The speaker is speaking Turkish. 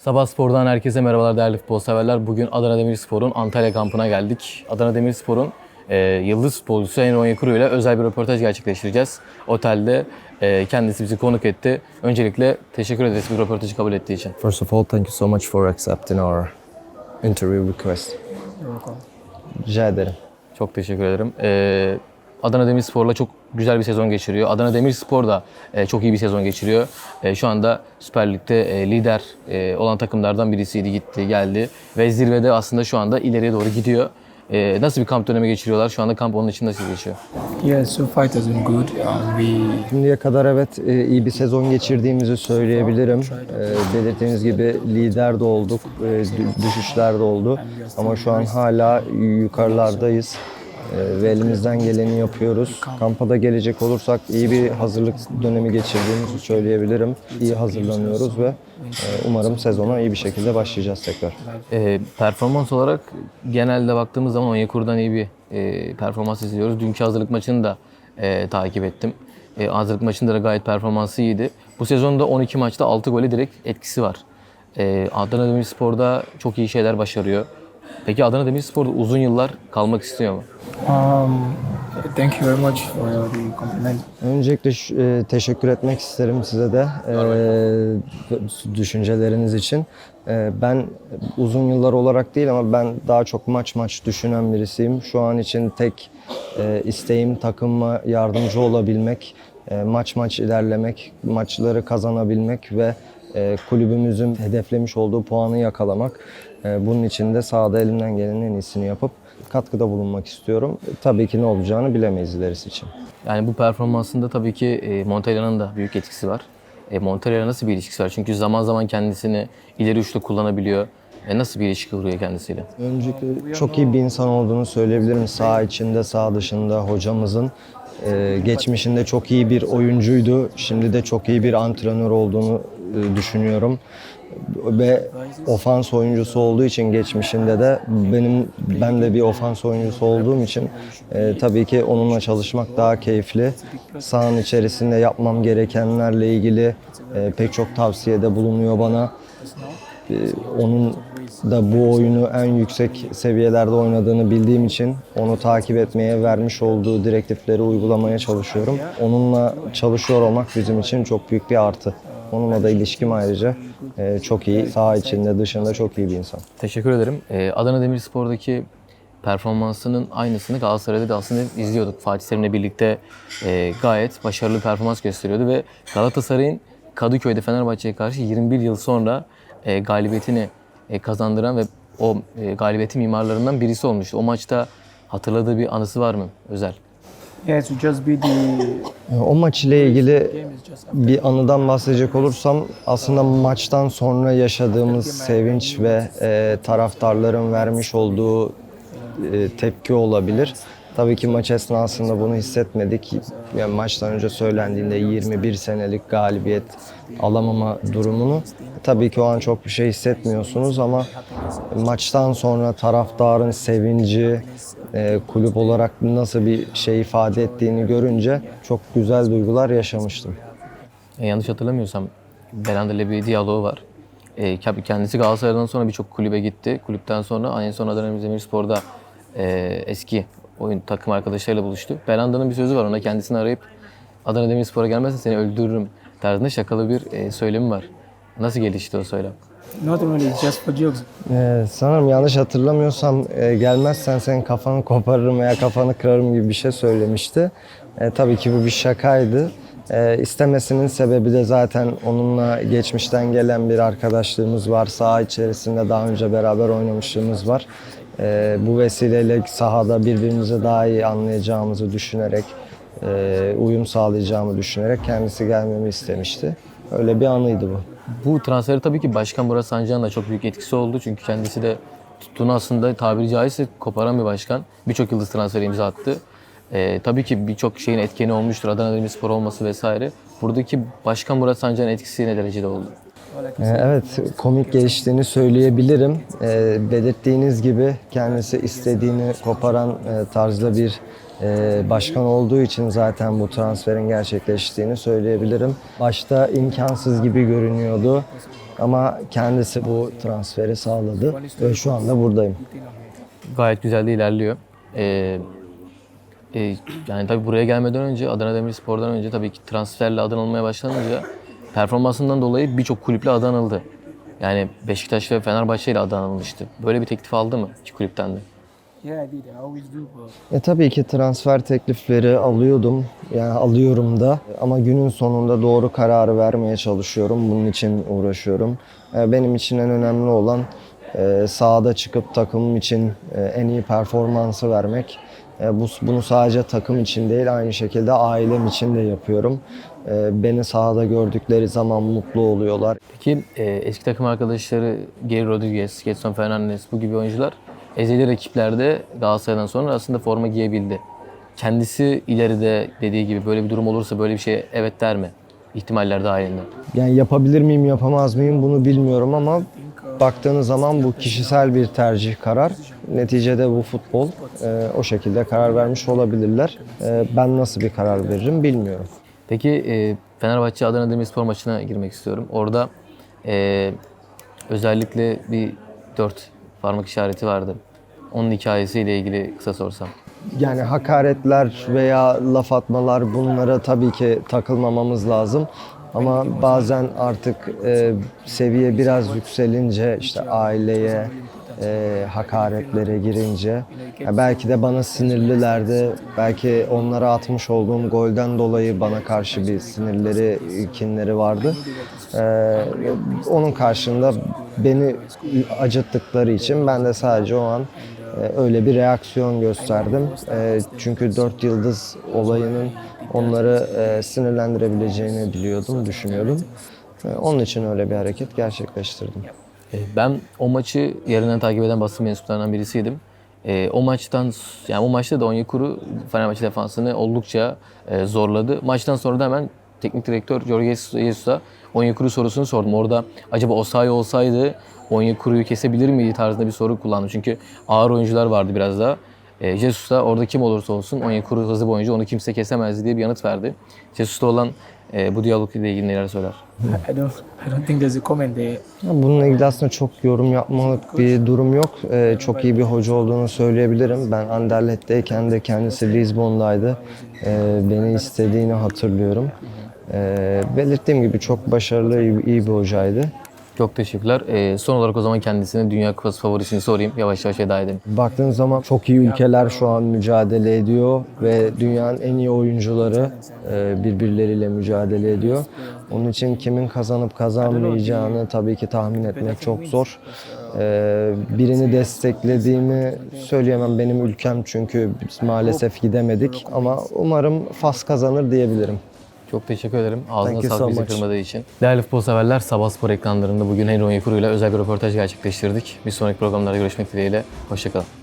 Sabah Spor'dan herkese merhabalar değerli futbol severler. Bugün Adana Demirspor'un Antalya kampına geldik. Adana Demirspor'un e, yıldız futbolcusu Enron Yakuru ile özel bir röportaj gerçekleştireceğiz. Otelde e, kendisi bizi konuk etti. Öncelikle teşekkür ederiz bu röportajı kabul ettiği için. First of all, thank you so much for accepting our interview request. Rica ederim. Çok teşekkür ederim. E, Adana Demirspor'la çok güzel bir sezon geçiriyor. Adana Demirspor da e, çok iyi bir sezon geçiriyor. E, şu anda Süper Lig'de e, lider e, olan takımlardan birisiydi, gitti, geldi. Ve zirvede aslında şu anda ileriye doğru gidiyor. E, nasıl bir kamp dönemi geçiriyorlar? Şu anda kamp onun için nasıl geçiyor? Yeah, so it has been good. Um, we Şimdiye kadar evet e, iyi bir sezon geçirdiğimizi söyleyebilirim. E, Belirttiğiniz gibi lider de olduk, e, dü- düşüşler de oldu. Ama şu an hala yukarılardayız. E, Ve elimizden geleni yapıyoruz. Kampa da gelecek olursak iyi bir hazırlık dönemi geçirdiğimizi söyleyebilirim. İyi hazırlanıyoruz ve e, umarım sezona iyi bir şekilde başlayacağız tekrar. E, performans olarak genelde baktığımız zaman Onyekuru'dan iyi bir e, performans izliyoruz. Dünkü hazırlık maçını da e, takip ettim. E, hazırlık maçında da gayet performansı iyiydi. Bu sezonda 12 maçta 6 gole direkt etkisi var. E, Adana Demirspor'da çok iyi şeyler başarıyor. Peki Adana Demirspor'da uzun yıllar kalmak istiyor mu? um, thank you very much for the compliment. Öncelikle şu- e, teşekkür etmek isterim size de e, düşünceleriniz için. E, ben uzun yıllar olarak değil ama ben daha çok maç maç düşünen birisiyim. Şu an için tek e, isteğim takıma yardımcı olabilmek, e, maç maç ilerlemek, maçları kazanabilmek ve e, kulübümüzün hedeflemiş olduğu puanı yakalamak. E, bunun için de sahada elimden gelenin en iyisini yapıp katkıda bulunmak istiyorum. Tabii ki ne olacağını bilemeyiz ilerisi için. Yani bu performansında tabii ki e, Montella'nın da büyük etkisi var. E, Montella'yla nasıl bir ilişkisi var? Çünkü zaman zaman kendisini ileri uçta kullanabiliyor. E, nasıl bir ilişki kuruyor kendisiyle? Öncelikle çok iyi bir insan olduğunu söyleyebilirim. Sağ içinde, sağ dışında hocamızın. Ee, geçmişinde çok iyi bir oyuncuydu. Şimdi de çok iyi bir antrenör olduğunu e, düşünüyorum. Ve ofans oyuncusu olduğu için geçmişinde de benim ben de bir ofans oyuncusu olduğum için e, tabii ki onunla çalışmak daha keyifli. Sahanın içerisinde yapmam gerekenlerle ilgili e, pek çok tavsiyede bulunuyor bana. Ee, onun da bu oyunu en yüksek seviyelerde oynadığını bildiğim için onu takip etmeye vermiş olduğu direktifleri uygulamaya çalışıyorum. Onunla çalışıyor olmak bizim için çok büyük bir artı. Onunla da ilişkim ayrıca e, çok iyi. Sağ içinde, dışında çok iyi bir insan. Teşekkür ederim. E, Adana Demirspor'daki performansının aynısını Galatasaray'da da aslında izliyorduk. Fatih Terim'le birlikte e, gayet başarılı performans gösteriyordu ve Galatasaray'ın Kadıköy'de Fenerbahçe'ye karşı 21 yıl sonra e, galibiyetini e, kazandıran ve o e, galibiyetin mimarlarından birisi olmuştu. O maçta hatırladığı bir anısı var mı özel? O maç ile ilgili bir anıdan bahsedecek olursam aslında maçtan sonra yaşadığımız sevinç ve e, taraftarların vermiş olduğu e, tepki olabilir. Tabii ki maç esnasında bunu hissetmedik. Yani maçtan önce söylendiğinde 21 senelik galibiyet alamama durumunu tabii ki o an çok bir şey hissetmiyorsunuz ama maçtan sonra taraftarın sevinci, e, kulüp olarak nasıl bir şey ifade ettiğini görünce çok güzel duygular yaşamıştım. E, yanlış hatırlamıyorsam Belanda ile bir diyaloğu var. E, kendisi Galatasaray'dan sonra birçok kulübe gitti. Kulüpten sonra en son Adana Demirspor'da e, eski oyun takım arkadaşlarıyla buluştu. Belanda'nın bir sözü var ona kendisini arayıp Adana Demirspor'a gelmezsen seni öldürürüm tarzında şakalı bir e, söylemi var. Nasıl gelişti o söylem? not only it's just for jokes. Ee, sanırım yanlış hatırlamıyorsam e, gelmezsen senin kafanı koparırım veya kafanı kırarım gibi bir şey söylemişti. E, tabii ki bu bir şakaydı. E, istemesinin sebebi de zaten onunla geçmişten gelen bir arkadaşlığımız var. Saha içerisinde daha önce beraber oynamışlığımız var. E, bu vesileyle sahada birbirimizi daha iyi anlayacağımızı düşünerek, e, uyum sağlayacağımı düşünerek kendisi gelmemi istemişti. Öyle bir anıydı bu. Bu transferi tabii ki Başkan Murat Sancı'nın da çok büyük etkisi oldu. Çünkü kendisi de tuttuğunu aslında tabiri caizse koparan bir başkan. Birçok yıldız transferi imza attı. Ee, tabii ki birçok şeyin etkeni olmuştur. Adana Demirspor olması vesaire. Buradaki Başkan Murat Sancı'nın etkisi ne derecede oldu? Ee, Evet, komik geliştiğini söyleyebilirim. Ee, belirttiğiniz gibi kendisi istediğini koparan e, tarzda bir e, başkan olduğu için zaten bu transferin gerçekleştiğini söyleyebilirim. Başta imkansız gibi görünüyordu Ama kendisi bu transferi sağladı ve şu anda buradayım. Gayet güzel de ilerliyor. Ee, e, yani tabii buraya gelmeden önce Adana Demirspor'dan önce tabii ki transferle adan almaya başlanınca performansından dolayı birçok kulüple adan aldı. Yani Beşiktaş ve Fenerbahçe ile adan alınmıştı. Böyle bir teklif aldı mı iki kulüpten de? E tabii ki transfer teklifleri alıyordum. Yani alıyorum da ama günün sonunda doğru kararı vermeye çalışıyorum. Bunun için uğraşıyorum. E, benim için en önemli olan e, sahada çıkıp takımım için e, en iyi performansı vermek. E, bu bunu sadece takım için değil aynı şekilde ailem için de yapıyorum. E, beni sahada gördükleri zaman mutlu oluyorlar. Peki e, eski takım arkadaşları Geri Rodriguez, Getson Fernandes bu gibi oyuncular ezeli rakiplerde Galatasaray'dan sonra aslında forma giyebildi. Kendisi ileride dediği gibi böyle bir durum olursa böyle bir şeye evet der mi? İhtimaller dahilinde. Yani yapabilir miyim, yapamaz mıyım bunu bilmiyorum ama baktığınız zaman bu kişisel bir tercih karar. Neticede bu futbol e, o şekilde karar vermiş olabilirler. E, ben nasıl bir karar veririm bilmiyorum. Peki e, Fenerbahçe Adana Demirspor maçına girmek istiyorum. Orada e, özellikle bir dört parmak işareti vardı. Onun hikayesiyle ilgili kısa sorsam. Yani hakaretler veya laf atmalar bunlara tabii ki takılmamamız lazım. Ama bazen artık e, seviye biraz yükselince işte aileye e, hakaretlere girince ya belki de bana sinirlilerdi. Belki onlara atmış olduğum golden dolayı bana karşı bir sinirleri, kinleri vardı. E, onun karşında beni acıttıkları için ben de sadece o an e, öyle bir reaksiyon gösterdim. E, çünkü dört yıldız olayının onları e, sinirlendirebileceğini biliyordum, düşünüyordum. Onun için öyle bir hareket gerçekleştirdim. E, Ben o maçı yerinden takip eden basın mensuplarından birisiydim. E, o maçtan yani o maçta da Onyekuru Fenerbahçe defansını oldukça e, zorladı. Maçtan sonra da hemen teknik direktör Jorge Jesus'a Onyekuru sorusunu sordum. Orada acaba Osayi olsaydı Onyekuru'yu kesebilir miydi tarzında bir soru kullandım. Çünkü ağır oyuncular vardı biraz daha. E, Jesus da orada kim olursa olsun Onyekuru hızlı bir oyuncu onu kimse kesemezdi diye bir yanıt verdi. Jesus'ta olan e, bu diyalog ile ilgili neler söyler? I don't, I don't think there's a comment there. Bununla ilgili aslında çok yorum yapmalık bir durum yok. Ee, çok iyi bir hoca olduğunu söyleyebilirim. Ben Anderlet'teyken de kendisi Lisbon'daydı. Ee, beni istediğini hatırlıyorum. Ee, belirttiğim gibi çok başarılı, iyi bir hocaydı. Çok teşekkürler. E, son olarak o zaman kendisine Dünya Kupası favorisini sorayım. Yavaş yavaş veda edelim. Baktığın zaman çok iyi ülkeler şu an mücadele ediyor ve dünyanın en iyi oyuncuları e, birbirleriyle mücadele ediyor. Onun için kimin kazanıp kazanmayacağını tabii ki tahmin etmek çok zor. E, Birini desteklediğimi söyleyemem benim ülkem çünkü biz maalesef gidemedik ama umarım Fas kazanır diyebilirim. Çok teşekkür ederim. Ağzına sağlık so bizi much. kırmadığı için. Değerli futbol severler, Sabah Spor ekranlarında bugün Henry Onyekuru ile özel bir röportaj gerçekleştirdik. Bir sonraki programlarda görüşmek dileğiyle. Hoşçakalın.